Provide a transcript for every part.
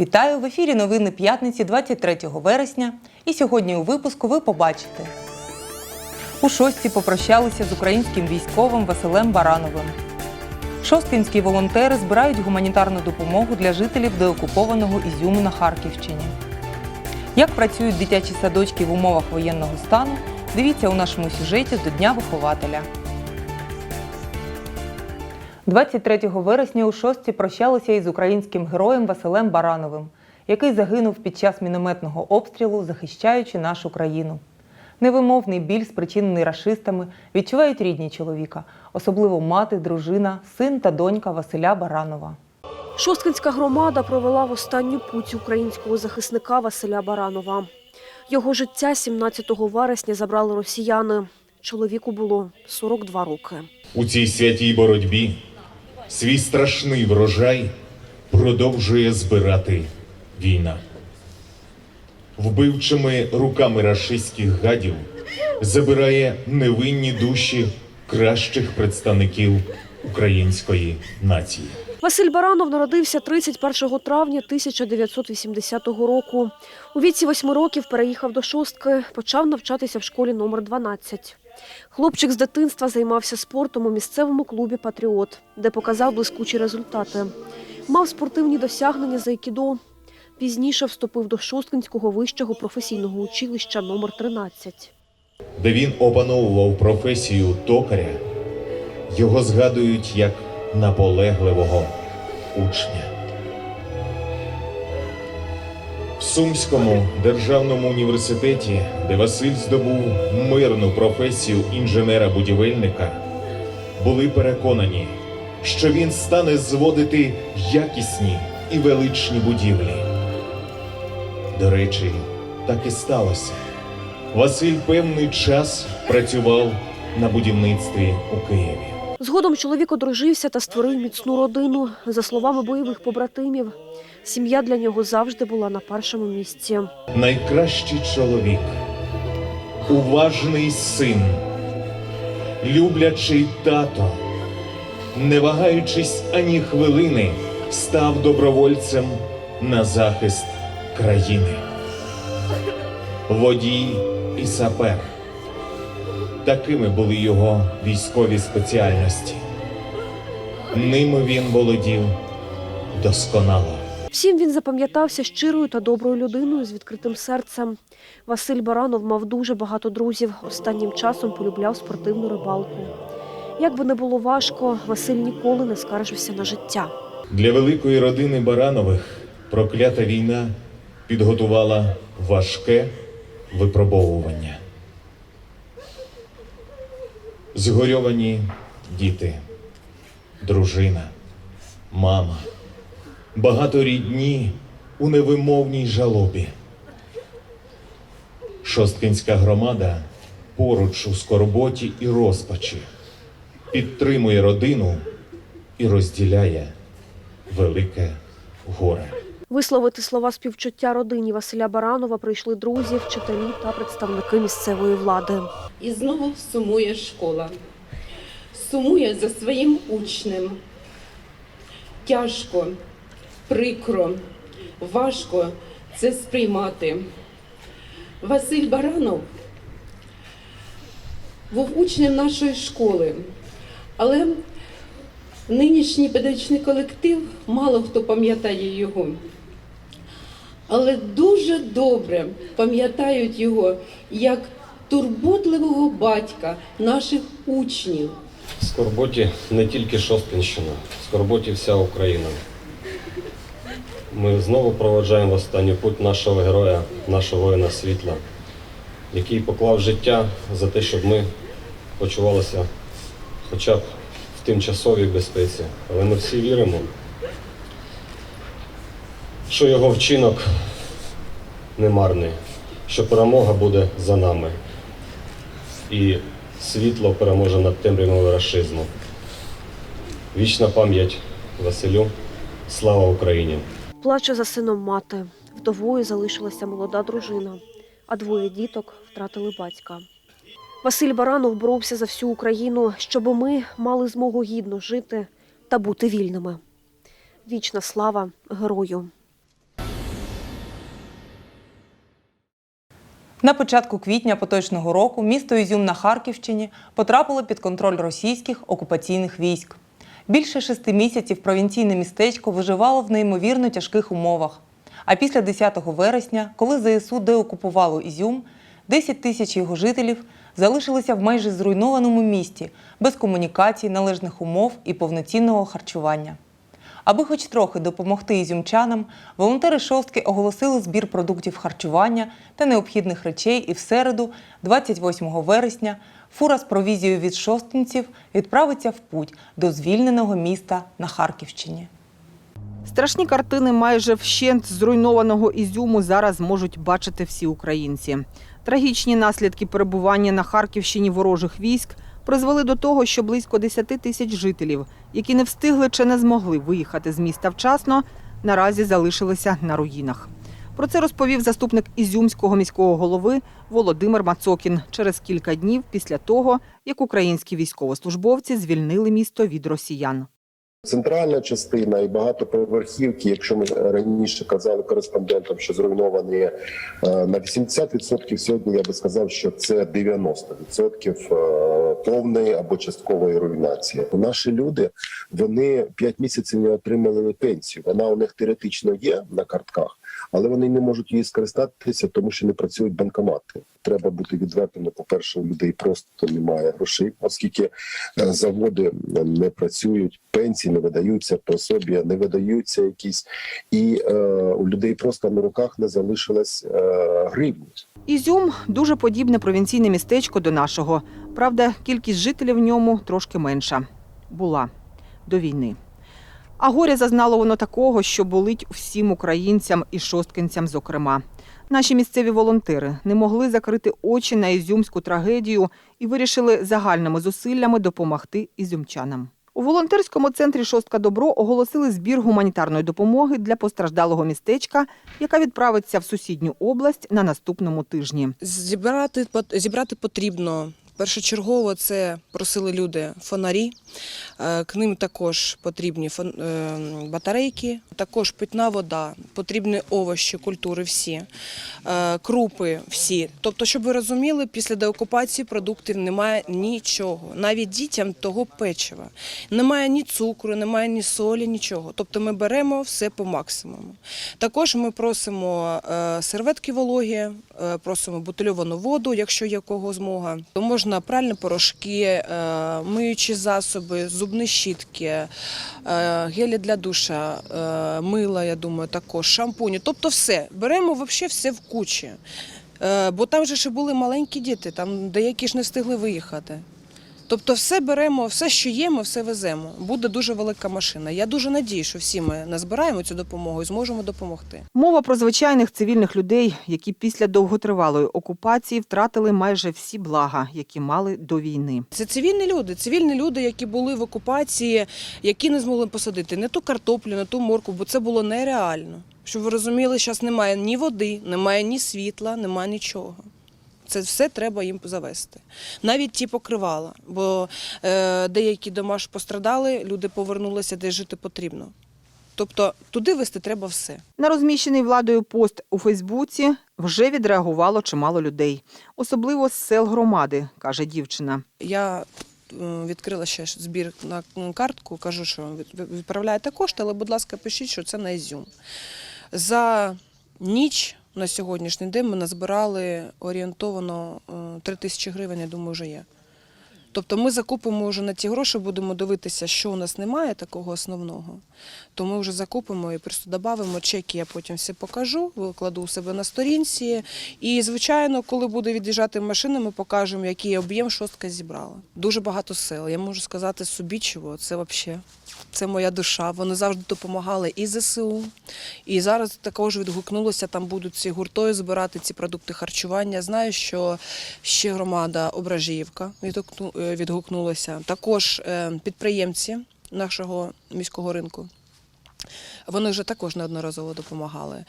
Вітаю в ефірі новини п'ятниці 23 вересня. І сьогодні у випуску ви побачите. У шостці попрощалися з українським військовим Василем Барановим. Шосткинські волонтери збирають гуманітарну допомогу для жителів деокупованого Ізюму на Харківщині. Як працюють дитячі садочки в умовах воєнного стану, дивіться у нашому сюжеті до Дня вихователя. 23 вересня у шостці прощалися із українським героєм Василем Барановим, який загинув під час мінометного обстрілу, захищаючи нашу країну. Невимовний біль, спричинений рашистами, відчувають рідні чоловіка, особливо мати, дружина, син та донька Василя Баранова. Шосткинська громада провела в останню путь українського захисника Василя Баранова. Його життя 17 вересня забрали росіяни. Чоловіку було 42 роки. У цій святій боротьбі свій страшний врожай продовжує збирати війна. Вбивчими руками рашистських гадів забирає невинні душі кращих представників української нації. Василь Баранов народився 31 травня 1980 року. У віці 8 років переїхав до шостки, почав навчатися в школі номер 12. Хлопчик з дитинства займався спортом у місцевому клубі Патріот, де показав блискучі результати. Мав спортивні досягнення за айкідо. Пізніше вступив до Шосткинського вищого професійного училища номер 13. де він опановував професію токаря, його згадують як наполегливого учня. Сумському державному університеті, де Василь здобув мирну професію інженера-будівельника, були переконані, що він стане зводити якісні і величні будівлі. До речі, так і сталося. Василь певний час працював на будівництві у Києві. Згодом чоловік одружився та створив міцну родину. За словами бойових побратимів, сім'я для нього завжди була на першому місці. Найкращий чоловік, уважний син, люблячий тато, не вагаючись ані хвилини, став добровольцем на захист країни. Водій і сапер. Такими були його військові спеціальності. Ними він володів досконало. Всім він запам'ятався щирою та доброю людиною з відкритим серцем. Василь Баранов мав дуже багато друзів. Останнім часом полюбляв спортивну рибалку. Як би не було важко, Василь ніколи не скаржився на життя. Для великої родини Баранових проклята війна підготувала важке випробовування. Згорьовані діти, дружина, мама, багато рідні у невимовній жалобі. Шосткинська громада поруч у скорботі і розпачі підтримує родину і розділяє велике горе. Висловити слова співчуття родині Василя Баранова прийшли друзі, вчителі та представники місцевої влади. І знову сумує школа. Сумує за своїм учнем. Тяжко, прикро, важко це сприймати. Василь Баранов був учнем нашої школи, але нинішній педагогічний колектив мало хто пам'ятає його. Але дуже добре пам'ятають його як турботливого батька наших учнів. В скорботі не тільки Шосткинщина, в скорботі вся Україна. Ми знову проведжаємо в останню путь нашого героя, нашого воїна світла, який поклав життя за те, щоб ми почувалися хоча б в тимчасовій безпеці. Але ми всі віримо, що його вчинок не марний, що перемога буде за нами. І світло переможе над темрявою рашизму. Вічна пам'ять Василю. Слава Україні! Плаче за сином мати. Вдовою залишилася молода дружина, а двоє діток втратили батька. Василь Баранов боровся за всю Україну, щоб ми мали змогу гідно жити та бути вільними. Вічна слава герою. На початку квітня поточного року місто Ізюм на Харківщині потрапило під контроль російських окупаційних військ. Більше шести місяців провінційне містечко виживало в неймовірно тяжких умовах. А після 10 вересня, коли ЗСУ деокупувало Ізюм, 10 тисяч його жителів залишилися в майже зруйнованому місті без комунікацій, належних умов і повноцінного харчування. Аби хоч трохи допомогти ізюмчанам, волонтери шостки оголосили збір продуктів харчування та необхідних речей і в середу, 28 вересня, фура з провізією від шостинців відправиться в путь до звільненого міста на Харківщині. Страшні картини майже вщент зруйнованого Ізюму зараз можуть бачити всі українці. Трагічні наслідки перебування на Харківщині ворожих військ призвели до того, що близько 10 тисяч жителів, які не встигли чи не змогли виїхати з міста вчасно, наразі залишилися на руїнах. Про це розповів заступник Ізюмського міського голови Володимир Мацокін через кілька днів після того, як українські військовослужбовці звільнили місто від росіян. Центральна частина і багатоповерхівки, якщо ми раніше казали кореспондентам, що зруйновані е, на 80%, сьогодні я би сказав, що це 90% е, повної або часткової руйнації. Наші люди вони 5 місяців не отримали пенсію. Вона у них теоретично є на картках, але вони не можуть її скористатися, тому що не працюють банкомати. Треба бути відвертими. По перше, у людей просто немає грошей, оскільки е, заводи не працюють, пенсії не видаються, пособія не видаються якісь, і е, у людей просто на руках не залишилось е, гривні. Ізюм дуже подібне провінційне містечко до нашого. Правда, кількість жителів в ньому трошки менша. Була до війни. А горя зазнало воно такого, що болить всім українцям і шосткинцям, зокрема. Наші місцеві волонтери не могли закрити очі на ізюмську трагедію і вирішили загальними зусиллями допомогти ізюмчанам. У волонтерському центрі Шостка Добро оголосили збір гуманітарної допомоги для постраждалого містечка, яка відправиться в сусідню область на наступному тижні. Зібрати зібрати потрібно. Першочергово це просили люди фонарі, е, к ним також потрібні е, батарейки, також питна вода, потрібні овощі, культури всі, е, крупи всі. Тобто, щоб ви розуміли, після деокупації продуктів немає нічого, навіть дітям того печива. Немає ні цукру, немає ні солі, нічого. Тобто ми беремо все по максимуму. Також ми просимо серветки вологі, просимо бутильовану воду, якщо є кого змога. Можна пральні порошки, е, миючі засоби, зубні щітки, е, гелі для душа, е, мила, я думаю, також, шампуні. Тобто все. Беремо взагалі все в кучі. Бо там же ще були маленькі діти, там деякі ж не встигли виїхати. Тобто все беремо, все, що є, ми все веземо. Буде дуже велика машина. Я дуже надію, що всі ми назбираємо цю допомогу і зможемо допомогти. Мова про звичайних цивільних людей, які після довготривалої окупації втратили майже всі блага, які мали до війни. Це цивільні люди, цивільні люди, які були в окупації, які не змогли посадити не ту картоплю, не ту морку, бо це було нереально. Щоб ви розуміли, зараз немає ні води, немає ні світла, немає нічого. Це все треба їм завести. Навіть ті покривала, бо е, деякі дома ж пострадали, люди повернулися, де жити потрібно. Тобто туди вести треба все. На розміщений владою пост у Фейсбуці вже відреагувало чимало людей, особливо з сел громади, каже дівчина. Я е, відкрила ще збір на картку, кажу, що відправляєте кошти, але, будь ласка, пишіть, що це на Ізюм. За ніч на сьогоднішній день ми назбирали орієнтовано е, 3 тисячі гривень, я думаю, вже є. Тобто ми закупимо вже на ті гроші, будемо дивитися, що у нас немає такого основного. То ми вже закупимо і просто додамо чеки, я потім все покажу, викладу у себе на сторінці. І, звичайно, коли буде від'їжджати машина, ми покажемо, який об'єм шостка зібрала. Дуже багато сил. Я можу сказати собі, чого це взагалі. Це моя душа. Вони завжди допомагали і ЗСУ. І зараз також відгукнулося, там будуть ці гуртою збирати ці продукти харчування. Знаю, що ще громада Ображіївка е, відгукнулася. Також е, підприємці нашого міського ринку. Вони вже також неодноразово допомагали.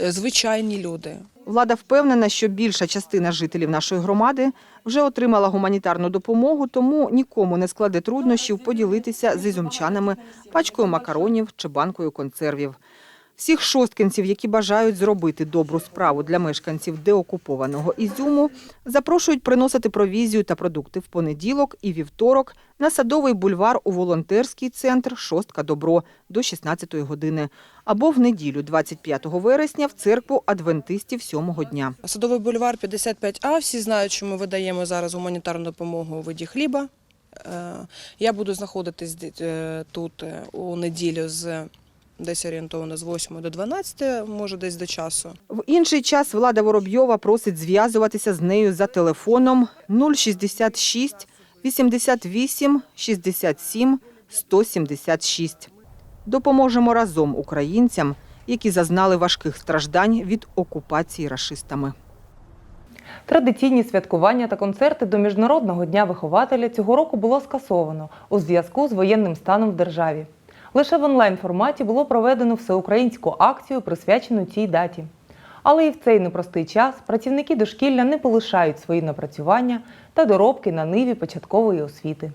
Е, Звичайні люди, Влада впевнена, що більша частина жителів нашої громади вже отримала гуманітарну допомогу, тому нікому не складе труднощів поділитися з ізумчанами пачкою макаронів чи банкою консервів. Всіх шосткинців, які бажають зробити добру справу для мешканців деокупованого Ізюму, запрошують приносити провізію та продукти в понеділок і вівторок на Садовий бульвар у волонтерський центр Шостка Добро до 16 години або в неділю 25 вересня в церкву адвентистів сьомого дня. Садовий бульвар 55А. Всі знають, що ми видаємо зараз гуманітарну допомогу у виді хліба. Е, Я буду знаходитись е, тут е, у неділю з десь орієнтовно з 8 до 12, може десь до часу. В інший час Влада Воробйова просить зв'язуватися з нею за телефоном 066 88 67 176. Допоможемо разом українцям, які зазнали важких страждань від окупації рашистами. Традиційні святкування та концерти до Міжнародного дня вихователя цього року було скасовано у зв'язку з воєнним станом в державі. Лише в онлайн форматі було проведено всеукраїнську акцію, присвячену цій даті. Але і в цей непростий час працівники дошкілля не полишають свої напрацювання та доробки на ниві початкової освіти.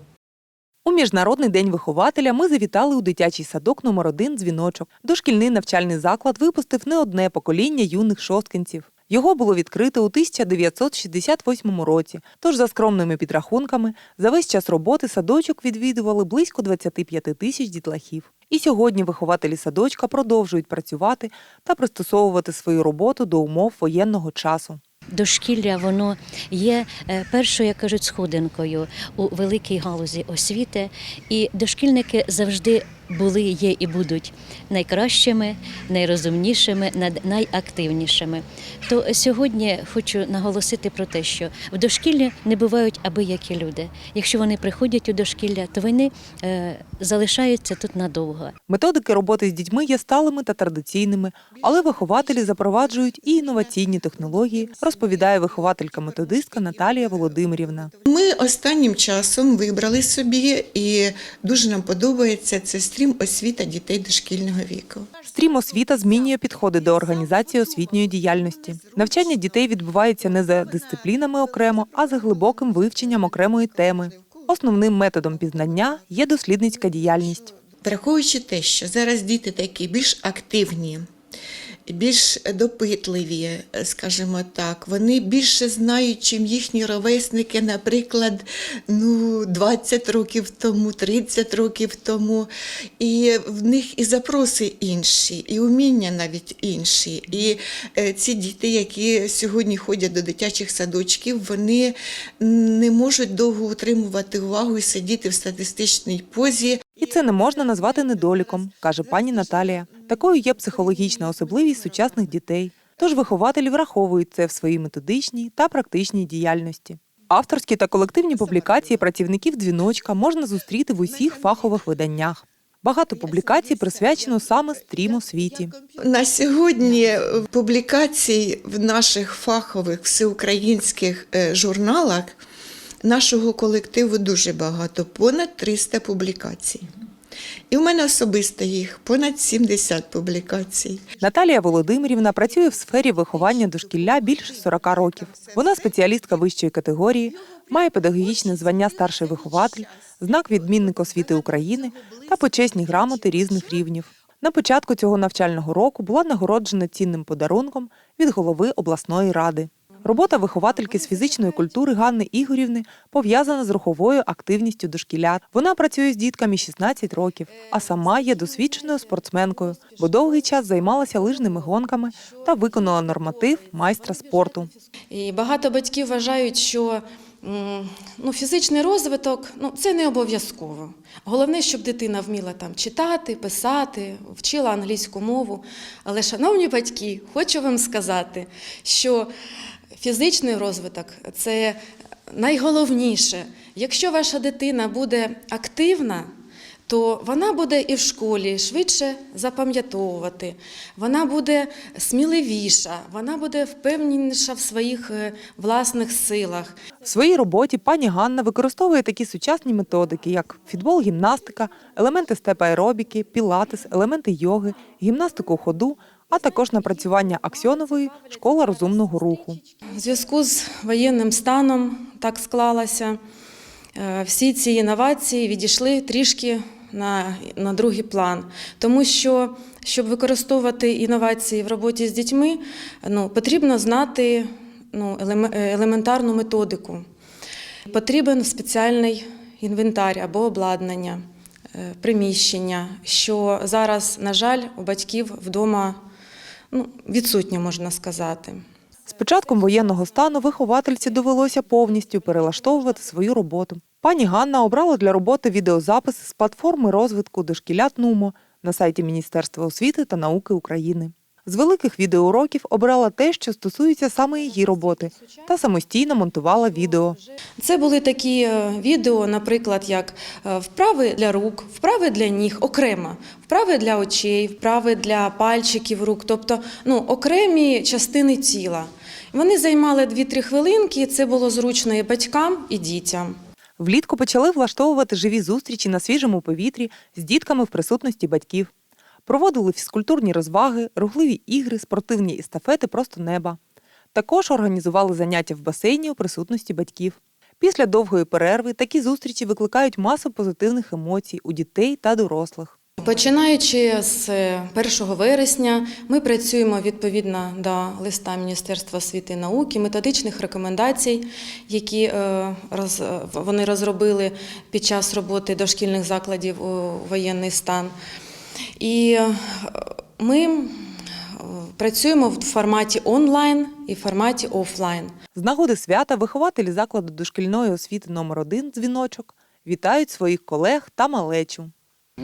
У Міжнародний день вихователя ми завітали у дитячий садок номер 1 дзвіночок. Дошкільний навчальний заклад випустив не одне покоління юних шосткинців. Його було відкрито у 1968 році. Тож, за скромними підрахунками, за весь час роботи садочок відвідували близько 25 тисяч дітлахів. І сьогодні вихователі садочка продовжують працювати та пристосовувати свою роботу до умов воєнного часу. Дошкілля воно є е, першою, як кажуть, сходинкою у великій галузі освіти, і дошкільники завжди були, є і будуть найкращими, найрозумнішими, над- найактивнішими. То сьогодні хочу наголосити про те, що в дошкіллі не бувають абиякі люди. Якщо вони приходять у дошкілля, то вони е, залишаються тут надовго. Методики роботи з дітьми є сталими та традиційними, але вихователі запроваджують і інноваційні технології, розповідає вихователька-методистка Наталія Володимирівна. Ми останнім часом вибрали собі, і дуже нам подобається це стрім освіта дітей дошкільного віку. Стрім освіта змінює підходи до організації освітньої діяльності. Навчання дітей відбувається не за дисциплінами окремо, а за глибоким вивченням окремої теми. Основним методом пізнання є дослідницька діяльність. Враховуючи те, що зараз діти такі більш активні, більш допитливі, скажімо так, вони більше знають, чим їхні ровесники, наприклад, ну, 20 років тому, 30 років тому. І в них і запроси інші, і уміння навіть інші. І е, ці діти, які сьогодні ходять до дитячих садочків, вони не можуть довго утримувати увагу і сидіти в статистичній позі. І це не можна назвати недоліком, каже пані Наталія. Такою є психологічна особливість сучасних дітей. Тож вихователі враховують це в своїй методичній та практичній діяльності. Авторські та колективні публікації працівників дзвіночка можна зустріти в усіх фахових виданнях. Багато публікацій присвячено саме стрім освіті. На сьогодні публікацій в наших фахових всеукраїнських е, журналах нашого колективу дуже багато, понад 300 публікацій. І в мене особисто їх понад 70 публікацій. Наталія Володимирівна працює в сфері виховання дошкілля більше 40 років. Вона спеціалістка вищої категорії, має педагогічне звання старший вихователь, знак відмінник освіти України та почесні грамоти різних рівнів. На початку цього навчального року була нагороджена цінним подарунком від голови обласної ради. Робота виховательки з фізичної культури Ганни Ігорівни пов'язана з руховою активністю дошкілят. Вона працює з дітками 16 років, а сама є досвідченою спортсменкою, бо довгий час займалася лижними гонками та виконала норматив майстра спорту. І багато батьків вважають, що ну, фізичний розвиток ну, це не обов'язково. Головне, щоб дитина вміла там читати, писати, вчила англійську мову. Але, шановні батьки, хочу вам сказати, що фізичний розвиток це найголовніше. Якщо ваша дитина буде активна, то вона буде і в школі швидше запам'ятовувати, вона буде сміливіша, вона буде впевненіша в своїх е, власних силах. В своїй роботі пані Ганна використовує такі сучасні методики, як фітбол, гімнастика, елементи степ-аеробіки, пілатес, елементи йоги, гімнастику ходу, а також напрацювання аксьонової школа розумного руху. В зв'язку з воєнним станом так склалося. е, Всі ці інновації відійшли трішки на, на другий план, тому що щоб використовувати інновації в роботі з дітьми, ну, потрібно знати ну, е, елементарну методику. Потрібен спеціальний інвентар або обладнання, е, приміщення, що зараз, на жаль, у батьків вдома ну, відсутнє, можна сказати. З початком воєнного стану виховательці довелося повністю перелаштовувати свою роботу. Пані Ганна обрала для роботи відеозапис з платформи розвитку дошкілят НУМО на сайті Міністерства освіти та науки України. З великих відеоуроків обрала те, що стосується саме її роботи, та самостійно монтувала відео. Це були такі е, відео, наприклад, як е, вправи для рук, вправи для ніг окремо, вправи для очей, вправи для пальчиків рук, тобто ну, окремі частини тіла. Вони займали 2-3 хвилинки, і це було зручно і батькам, і дітям. Влітку почали влаштовувати живі зустрічі на свіжому повітрі з дітками в присутності батьків. Проводили фізкультурні розваги, рухливі ігри, спортивні естафети просто неба. Також організували заняття в басейні у присутності батьків. Після довгої перерви такі зустрічі викликають масу позитивних емоцій у дітей та дорослих. Починаючи з е, 1 вересня, ми працюємо відповідно до листа Міністерства освіти і науки, методичних рекомендацій, які е, е, вони розробили під час роботи дошкільних закладів у воєнний стан. І е, ми працюємо в форматі онлайн і форматі офлайн. З нагоди свята вихователі закладу дошкільної освіти номер 1 дзвіночок вітають своїх колег та малечу.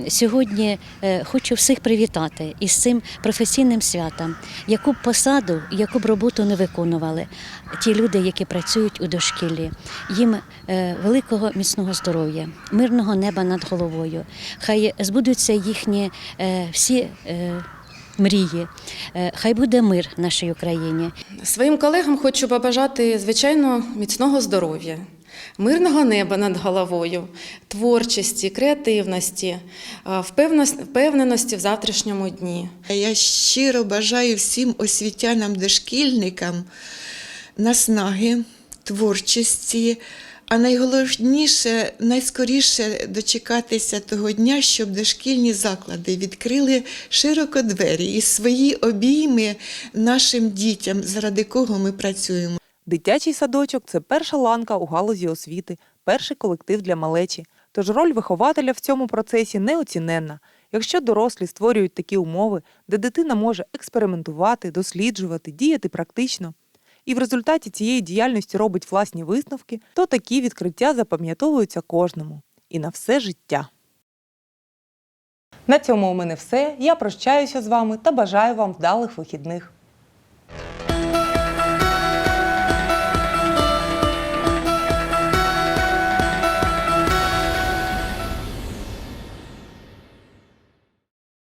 Сьогодні е, хочу всіх привітати із цим професійним святом, яку б посаду, яку б роботу не виконували ті люди, які працюють у дошкіллі. Їм е, великого міцного здоров'я, мирного неба над головою. Хай збудуться їхні е, всі. Мрії, хай буде мир нашій Україні. Своїм колегам хочу побажати, звичайно, міцного здоров'я, мирного неба над головою, творчості, креативності, е, впевненості- в завтрашньому дні. Я щиро бажаю всім освітянам, дошкільникам наснаги, творчості, а найголовніше, найскоріше дочекатися того дня, щоб дошкільні заклади відкрили широко двері і свої обійми нашим дітям, заради кого ми працюємо. Дитячий садочок це перша ланка у галузі освіти, перший колектив для малечі. Тож роль вихователя в цьому процесі неоціненна. Якщо дорослі створюють такі умови, де дитина може експериментувати, досліджувати, діяти практично, і в результаті цієї діяльності робить власні висновки, то такі відкриття запам'ятовуються кожному і на все життя. На цьому у мене все. Я прощаюся з вами та бажаю вам вдалих вихідних.